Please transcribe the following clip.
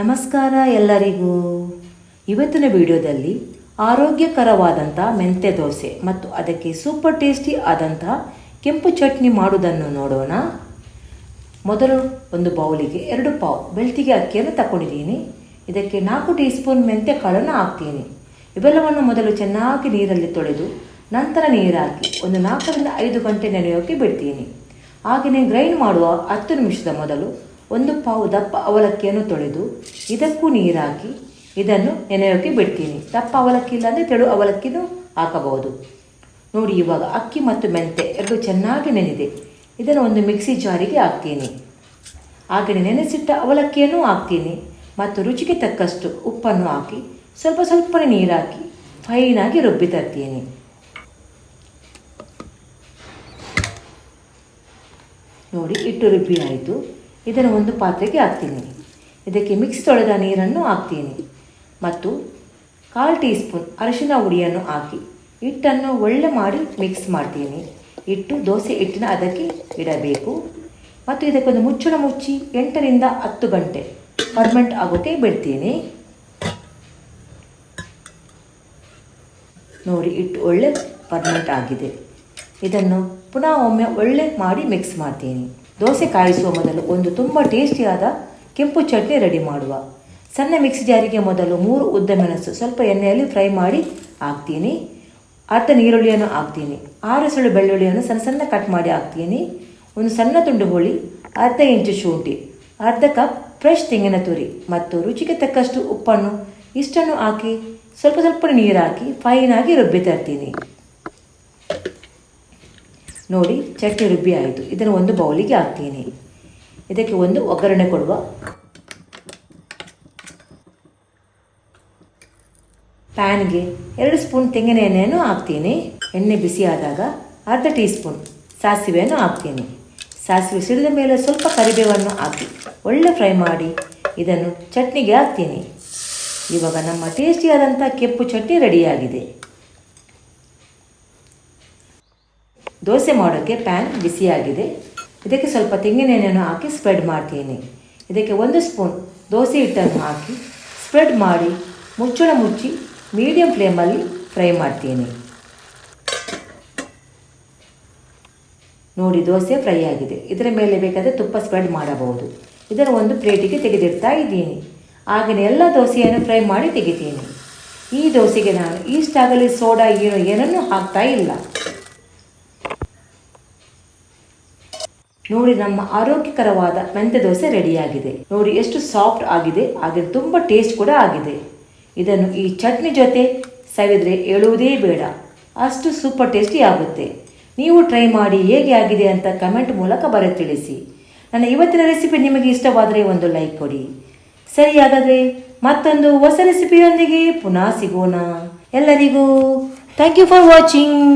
ನಮಸ್ಕಾರ ಎಲ್ಲರಿಗೂ. ಇವತ್ತಿನ ವಿಡಿಯೋದಲ್ಲಿ ಆರೋಗ್ಯಕರವಾದಂಥ ಮೆಂತ್ಯ ದೋಸೆ ಮತ್ತು ಅದಕ್ಕೆ ಸೂಪರ್ ಟೇಸ್ಟಿ ಆದಂಥ ಕೆಂಪು ಚಟ್ನಿ ಮಾಡುವುದನ್ನು ನೋಡೋಣ. ಮೊದಲು ಒಂದು ಬೌಲಿಗೆ ಎರಡು ಪಾವ್ ಬೆಳ್ತಿಗೆ ಅಕ್ಕಿಯನ್ನು ತಗೊಂಡಿದ್ದೀನಿ ಇದಕ್ಕೆ ನಾಲ್ಕು ಟೀ ಸ್ಪೂನ್ ಮೆಂತ್ಯ ಕಾಳನ್ನು ಹಾಕ್ತೀನಿ. ಇವೆಲ್ಲವನ್ನು ಮೊದಲು ಚೆನ್ನಾಗಿ ನೀರಲ್ಲಿ ತೊಳೆದು ನಂತರ ನೀರಾಕಿ ಒಂದು ನಾಲ್ಕರಿಂದ ಐದು ಗಂಟೆ ನೆನೆಯೋಕೆ ಬಿಡ್ತೀನಿ. ಹಾಗೆಯೇ ಗ್ರೈಂಡ್ ಮಾಡುವ ಹತ್ತು ನಿಮಿಷದ ಮೊದಲು ಒಂದು ಪಾವು ದಪ್ಪ ಅವಲಕ್ಕಿಯನ್ನು ತೊಳೆದು ಇದಕ್ಕೂ ನೀರಾಕಿ ಇದನ್ನು ನೆನೆಯೋಕೆ ಬಿಡ್ತೀನಿ. ದಪ್ಪ ಅವಲಕ್ಕಿ ಇಲ್ಲಾಂದರೆ ತೆಳು ಅವಲಕ್ಕಿನೂ ಹಾಕಬಹುದು. ನೋಡಿ, ಇವಾಗ ಅಕ್ಕಿ ಮತ್ತು ಮೆಂತೆ ಎರಡು ಚೆನ್ನಾಗಿ ನೆನೆದಿದೆ. ಇದನ್ನು ಒಂದು ಮಿಕ್ಸಿ ಜಾರಿಗೆ ಹಾಕ್ತೀನಿ. ಹಾಗೆಯೇ ನೆನೆಸಿಟ್ಟ ಅವಲಕ್ಕಿಯನ್ನು ಹಾಕ್ತೀನಿ. ಮತ್ತು ರುಚಿಗೆ ತಕ್ಕಷ್ಟು ಉಪ್ಪನ್ನು ಹಾಕಿ ಸ್ವಲ್ಪ ಸ್ವಲ್ಪನೇ ನೀರಾಕಿ ಫೈನಾಗಿ ರುಬ್ಬಿ ತರ್ತೀನಿ. ನೋಡಿ, ಇಟ್ಟು ರುಬ್ಬಿ ಆಯಿತು. ಇದನ್ನು ಒಂದು ಪಾತ್ರೆಗೆ ಹಾಕ್ತೀನಿ. ಇದಕ್ಕೆ ಮಿಕ್ಸ್ ತೊಳೆದ ನೀರನ್ನು ಹಾಕ್ತೀನಿ. ಮತ್ತು ಕಾಲು ಟೀ ಸ್ಪೂನ್ ಅರಿಶಿನ ಹುಡಿಯನ್ನು ಹಾಕಿ, ಹಿಟ್ಟನ್ನು ಒಳ್ಳೆ ಮಾಡಿ ಮಿಕ್ಸ್ ಮಾಡ್ತೀನಿ. ಇಟ್ಟು ದೋಸೆ ಹಿಟ್ಟಿನ ಅದಕ್ಕೆ ಇಡಬೇಕು. ಮತ್ತು ಇದಕ್ಕೊಂದು ಮುಚ್ಚಳ ಮುಚ್ಚಿ ಎಂಟರಿಂದ ಹತ್ತು ಗಂಟೆ ಪರ್ಮೆಂಟ್ ಆಗೋಕ್ಕೆ ಬಿಡ್ತೀನಿ. ನೋಡಿ ಇಟ್ಟು ಒಳ್ಳೆ ಪರ್ಮೆಂಟ್ ಆಗಿದೆ. ಇದನ್ನು ಪುನಃ ಒಮ್ಮೆ ಒಳ್ಳೆ ಮಾಡಿ ಮಿಕ್ಸ್ ಮಾಡ್ತೀನಿ. ದೋಸೆ ಕಾಯಿಸುವ ಮೊದಲು ಒಂದು ತುಂಬ ಟೇಸ್ಟಿಯಾದ ಕೆಂಪು ಚಟ್ನಿ ರೆಡಿ ಮಾಡುವ. ಸಣ್ಣ ಮಿಕ್ಸಿ ಜಾರಿಗೆ ಮೊದಲು ಮೂರು ಉದ್ದ ಮೆಣಸು ಸ್ವಲ್ಪ ಎಣ್ಣೆಯಲ್ಲಿ ಫ್ರೈ ಮಾಡಿ ಹಾಕ್ತೀನಿ. ಅರ್ಧ ನೀರುಳ್ಳಿಯನ್ನು ಹಾಕ್ತೀನಿ. ಆರು ಸುಳ್ಳು ಬೆಳ್ಳುಳ್ಳಿಯನ್ನು ಸಣ್ಣ ಸಣ್ಣ ಕಟ್ ಮಾಡಿ ಹಾಕ್ತೀನಿ. ಒಂದು ಸಣ್ಣ ತುಂಡು ಹುಳಿ, ಅರ್ಧ ಇಂಚು ಶುಂಠಿ, ಅರ್ಧ ಕಪ್ ಫ್ರೆಶ್ ತೆಂಗಿನ ತುರಿ ಮತ್ತು ರುಚಿಗೆ ತಕ್ಕಷ್ಟು ಉಪ್ಪನ್ನು ಇಷ್ಟನ್ನು ಹಾಕಿ ಸ್ವಲ್ಪ ಸ್ವಲ್ಪ ನೀರು ಹಾಕಿ ಫೈನಾಗಿ ರುಬ್ಬಿ ತರ್ತೀನಿ. ನೋಡಿ, ಚಟ್ನಿ ರುಬ್ಬಿ ಆಯಿತು. ಇದನ್ನು ಒಂದು ಬೌಲಿಗೆ ಹಾಕ್ತೀನಿ. ಇದಕ್ಕೆ ಒಂದು ಒಗ್ಗರಣೆ ಕೊಡುವ. ಪ್ಯಾನ್ಗೆ ಎರಡು ಸ್ಪೂನ್ ತೆಂಗಿನ ಎಣ್ಣೆಯನ್ನು ಹಾಕ್ತೀನಿ. ಎಣ್ಣೆ ಬಿಸಿ ಆದಾಗ ಅರ್ಧ ಟೀ ಸ್ಪೂನ್ ಸಾಸಿವೆಯನ್ನು ಹಾಕ್ತೀನಿ. ಸಾಸಿವೆ ಸಿಡಿದ ಮೇಲೆ ಸ್ವಲ್ಪ ಕರಿಬೇವನ್ನು ಹಾಕಿ ಒಳ್ಳೆ ಫ್ರೈ ಮಾಡಿ ಇದನ್ನು ಚಟ್ನಿಗೆ ಹಾಕ್ತೀನಿ. ಇವಾಗ ನಮ್ಮ ಟೇಸ್ಟಿಯಾದಂಥ ಕೆಂಪು ಚಟ್ನಿ ರೆಡಿಯಾಗಿದೆ. ದೋಸೆ ಮಾಡೋಕ್ಕೆ ಪ್ಯಾನ್ ಬಿಸಿಯಾಗಿದೆ ಇದಕ್ಕೆ ಸ್ವಲ್ಪ ತೆಂಗಿನ ಎಣ್ಣೆಯನ್ನು ಹಾಕಿ ಸ್ಪ್ರೆಡ್ ಮಾಡ್ತೀನಿ. ಇದಕ್ಕೆ ಒಂದು ಸ್ಪೂನ್ ದೋಸೆ ಹಿಟ್ಟನ್ನು ಹಾಕಿ ಸ್ಪ್ರೆಡ್ ಮಾಡಿ ಮುಚ್ಚಳ ಮುಚ್ಚಿ ಮೀಡಿಯಂ ಫ್ಲೇಮಲ್ಲಿ ಫ್ರೈ ಮಾಡ್ತೀನಿ. ನೋಡಿ ದೋಸೆ ಫ್ರೈ ಆಗಿದೆ. ಇದರ ಮೇಲೆ ಬೇಕಾದರೆ ತುಪ್ಪ ಸ್ಪ್ರೆಡ್ ಮಾಡಬಹುದು. ಇದನ್ನು ಒಂದು ಪ್ಲೇಟಿಗೆ ತೆಗೆದಿಡ್ತಾ ಇದ್ದೀನಿ. ಹಾಗೆಯೇ ಎಲ್ಲ ದೋಸೆಯನ್ನು ಫ್ರೈ ಮಾಡಿ ತೆಗಿತೀನಿ. ಈ ದೋಸೆಗೆ ನಾನು ಈಸ್ಟ್ ಆಗಲಿ ಸೋಡಾ ಏನು ಏನನ್ನೂ ಹಾಕ್ತಾ ಇಲ್ಲ. ನೋಡಿ ನಮ್ಮ ಆರೋಗ್ಯಕರವಾದ ಮೆಂತ್ಯ ದೋಸೆ ರೆಡಿಯಾಗಿದೆ. ನೋಡಿ ಎಷ್ಟು ಸಾಫ್ಟ್ ಆಗಿದೆ, ಹಾಗೆ ತುಂಬ ಟೇಸ್ಟ್ ಕೂಡ ಆಗಿದೆ. ಇದನ್ನು ಈ ಚಟ್ನಿ ಜೊತೆ ಸವಿದ್ರೆ ಹೇಳುವುದೇ ಬೇಡ. ಅಷ್ಟು ಸೂಪರ್ ಟೇಸ್ಟಿ ಆಗುತ್ತೆ. ನೀವು ಟ್ರೈ ಮಾಡಿ ಹೇಗೆ ಆಗಿದೆ ಅಂತ ಕಮೆಂಟ್ ಮೂಲಕ ಬರ ತಿಳಿಸಿ ನನ್ನ ಇವತ್ತಿನ ರೆಸಿಪಿ ನಿಮಗೆ ಇಷ್ಟವಾದರೆ ಒಂದು ಲೈಕ್ ಕೊಡಿ. ಸರಿ ಹಾಗಾದರೆ ಮತ್ತೊಂದು ಹೊಸ ರೆಸಿಪಿಯೊಂದಿಗೆ ಪುನಃ ಸಿಗೋಣ. ಎಲ್ಲರಿಗೂ ಥ್ಯಾಂಕ್ ಯು ಫಾರ್ ವಾಚಿಂಗ್.